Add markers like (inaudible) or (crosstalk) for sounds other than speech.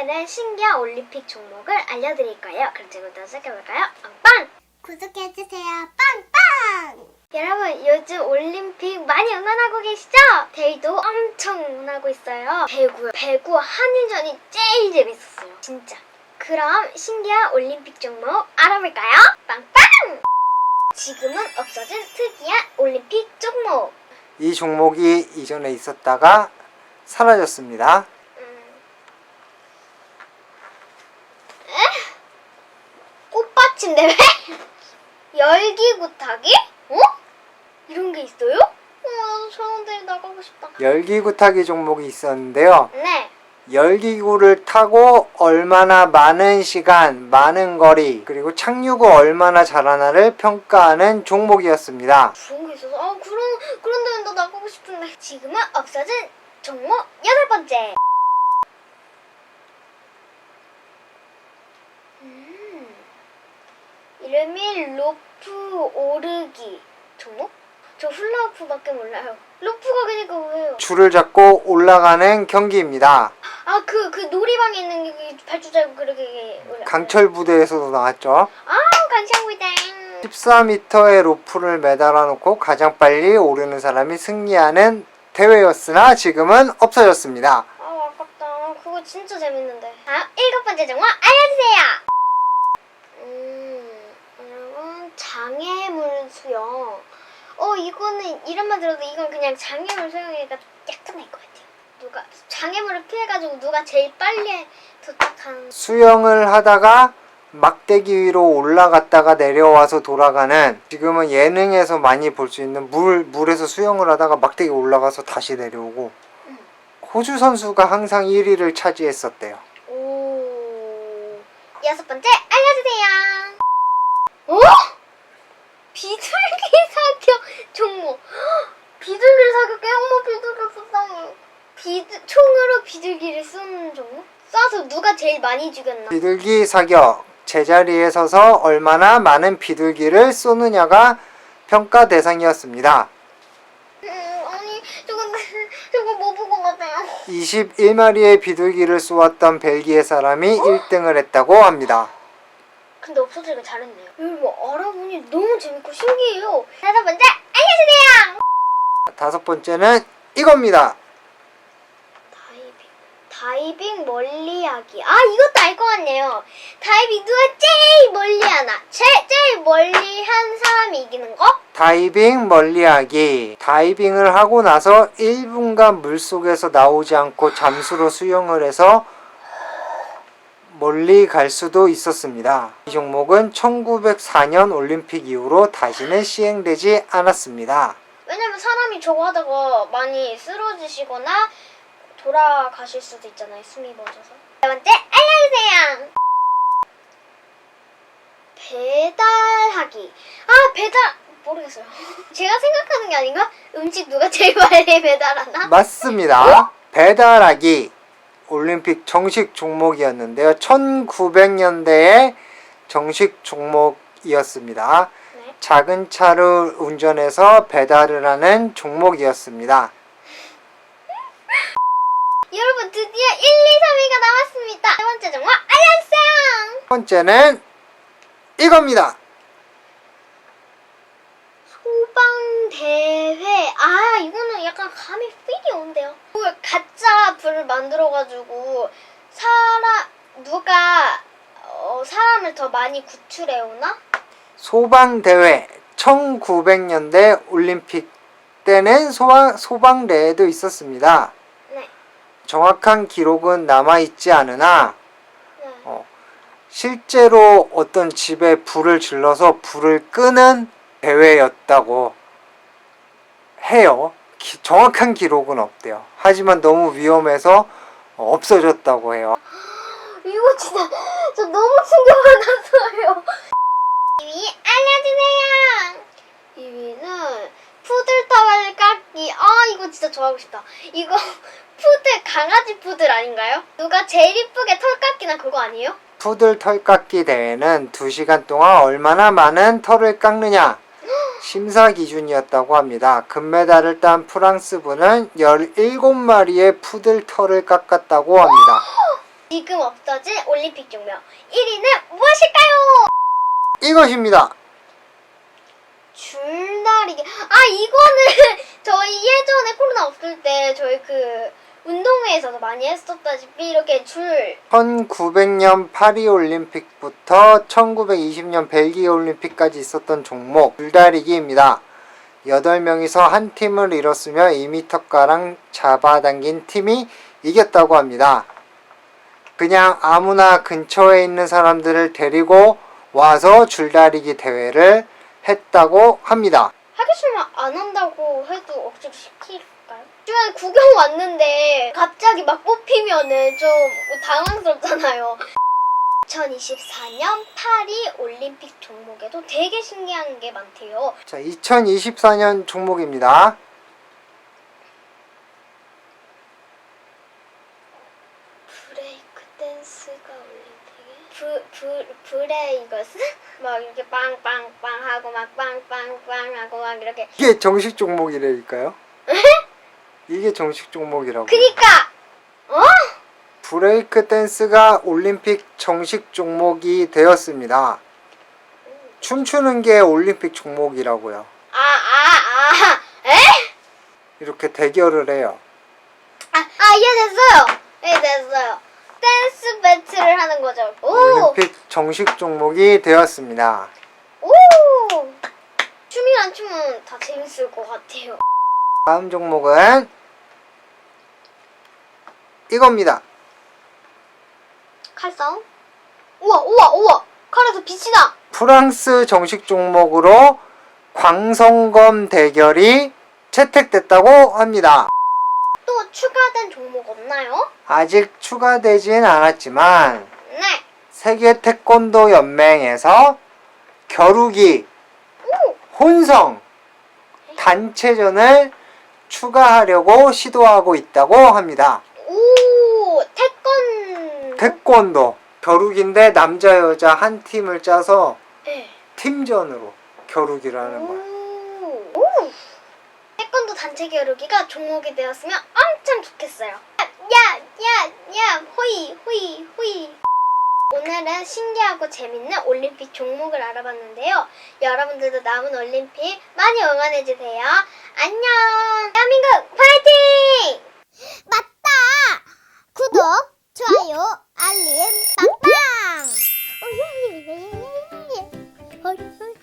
오늘은 신기한 올림픽 종목을 알려드릴 거예요. 그럼 지금부터 시작해볼까요? 빵빵! 구독해주세요. 빵빵! 여러분 요즘 올림픽 많이 응원하고 계시죠? 데이도 엄청 응원하고 있어요. 배구, 배구 한일전이 제일 재밌었어요. 진짜. 그럼 신기한 올림픽 종목 알아볼까요? 빵빵! 지금은 없어진 특이한 올림픽 종목. 이 종목이 이전에 있었다가 사라졌습니다. 음. 에? 꽃받침 대회? 열기구 타기? 어? 이런 게 있어요? 어, 저런데 나가고 싶다. 열기구 타기 종목이 있었는데요. 네. 열기구를 타고 얼마나 많은 시간, 많은 거리, 그리고 착륙 후 얼마나 잘하나를 평가하는 종목이었습니다. 좋은 게 있어서 아 그런 그런 데는 나 나가고 싶은데 지금은 없어진 종목 여덟 번째. 음 이름이 로프 오르기 종목? 저 훌라후프밖에 몰라요. 로프가 그니까 뭐예요? 줄을 잡고 올라가는 경기입니다. 아 그 그 놀이방에 있는 그 발주 잡고 그렇게 올라. 강철 부대에서도 나왔죠. 아 강창구이다. 14m의 로프를 매달아 놓고 가장 빨리 오르는 사람이 승리하는 대회였으나 지금은 없어졌습니다. 아 아깝다. 그거 진짜 재밌는데. 다음 일곱 번째 종목 알려주세요. 음, 여러분 장애물 수영. 어 이거는 이름만 들어도 이건 그냥 장애물 수영이니까 약간할 것 같아요. 누가 장애물을 피해가지고 누가 제일 빨리 도착한. 수영을 하다가 막대기 위로 올라갔다가 내려와서 돌아가는 지금은 예능에서 많이 볼 수 있는 물 물에서 수영을 하다가 막대기 올라가서 다시 내려오고 호주 선수가 항상 1위를 차지했었대요. 오 여섯 번째 알려주세요. 어? 비둘기 사격 종목. 헉, 비둘기를 사격해? 어머 비둘기 불쌍해. 비둘 총으로 비둘기를 쏘는 종목? 쏴서 누가 제일 많이 죽였나? 비둘기 사격 제자리에 서서 얼마나 많은 비둘기를 쏘느냐가 평가 대상이었습니다. 음, 아니 저거 저거 뭐 보고 같아요. 21마리의 비둘기를 쏘았던 벨기에 사람이 1등을 했다고 합니다. 근데 없어지니까 잘했네요. 이거 뭐 알아보니 너무 재밌고 신기해요. 다섯 번째 알려주세요. 다섯 번째는 이겁니다. 다이빙. 다이빙 멀리하기. 아, 이것도 알 것 같네요. 다이빙 누가 제일 멀리 하나? 제, 제일 멀리 한 사람이 이기는 거? 다이빙 멀리하기. 다이빙을 하고 나서 1분간 물속에서 나오지 않고 잠수로 수영을 해서 멀리 갈 수도 있었습니다. 이 종목은 1904년 올림픽 이후로 다시는 시행되지 않았습니다. 왜냐면 사람이 저거 하다가 많이 쓰러지시거나 돌아가실 수도 있잖아요. 숨이 멎어서. 네 번째, 알려주세요. 배달하기. 아, 배달, 모르겠어요. (laughs) 제가 생각하는 게 아닌가? 음식 누가 제일 빨리 배달하나? 맞습니다. 배달하기. 올림픽 정식 종목이었는데요. 1900년대에 정식 종목이었습니다. 네. 작은 차를 운전해서 배달을 하는 종목이었습니다. (laughs) 여러분 드디어 1, 2, 3위가 나왔습니다. 세 번째 종목 알려주세요. 첫 번째는 이겁니다. 소방대회. 아 이거는 약간 감이 필이 온대요. 그 가짜 불을 만들어가지고 사람 누가 어, 사람을 더 많이 구출해 오나? 소방대회 1900년대 올림픽 때는 소방, 소방대회도 있었습니다. 네. 정확한 기록은 남아있지 않으나 네. 어, 실제로 어떤 집에 불을 질러서 불을 끄는 대회였다고 해요. 기- 정확한 기록은 없대요. 하지만 너무 위험해서 어, 없어졌다고 해요. 이거 진짜 저 너무 충격받았어요. 2위 알려주세요. 2위는 푸들 타월 깎기. 아 이거 진짜 좋아하고 싶다. 이거 (laughs) 푸들 강아지 푸들 아닌가요? 누가 제일 이쁘게 털 깎기나 그거 아니에요? 푸들 털 깎기 대회는 2시간 동안 얼마나 많은 털을 깎느냐 심사 기준이었다고 합니다. 금메달을 딴 프랑스 분은 17마리의 푸들 털을 깎았다고 합니다. 지금 없어진 올림픽 종목 1위는 무엇일까요? 이것입니다. 줄다리기. 아 이거는 (laughs) 저희 예전에 코로나 없을 때 저희 그 운동회에서도 많이 했었다시피 이렇게 줄 1900년 파리올림픽부터 1920년 벨기에 올림픽까지 있었던 종목 줄다리기입니다. 8명이서 한 팀을 이뤘으며 2m가량 잡아당긴 팀이 이겼다고 합니다. 그냥 아무나 근처에 있는 사람들을 데리고 와서 줄다리기 대회를 했다고 합니다. 하기 싫으면 안 한다고 해도 억지로 시킬까요? 주변에 구경 왔는데 갑자기 막 뽑히면은 좀 당황스럽잖아요. 2024년 파리 올림픽 종목에도 되게 신기한 게 많대요. 자, 2024년 종목입니다. 브레이크 댄스가 올림픽에 브, 브, 브레이거스? 막 이렇게 빵빵빵 하고 막 빵빵빵 하고 막 이렇게 이게 정식 종목이라니까요? (laughs) 이게 정식 종목이라고. 그니까 어? 브레이크 댄스가 올림픽 정식 종목이 되었습니다. 춤추는 게 올림픽 종목이라고요. 아 아, 아, 에? 이렇게 대결을 해요. 아, 아 이해됐어요. 이해됐어요. 댄스 배틀을 하는 거죠. 오! 올림픽 정식 종목이 되었습니다. 오! 춤이란 춤은 다 재밌을 것 같아요. 다음 종목은 이겁니다. 칼싸움? 우와, 우와, 우와! 칼에서 빛이 나! 프랑스 정식 종목으로 광성검 대결이 채택됐다고 합니다. 또 추가된 종목 없나요? 아직 추가되진 않았지만 네. 세계 태권도 연맹에서 겨루기, 오! 혼성, 단체전을 추가하려고 시도하고 있다고 합니다. 오! 태권. 태권도, 겨루기인데 남자 여자 한 팀을 짜서 네. 팀전으로 겨루기를 하는 거예요. 태권도 단체 겨루기가 종목이 되었으면 엄청 좋겠어요. 야, 야, 야, 호이, 호이, 호이. 오늘은 신기하고 재밌는 올림픽 종목을 알아봤는데요. 여러분들도 남은 올림픽 많이 응원해주세요. 안녕! 대한민국 파이팅! 맞다! 구독, 좋아요, 알림, 빵빵! (laughs)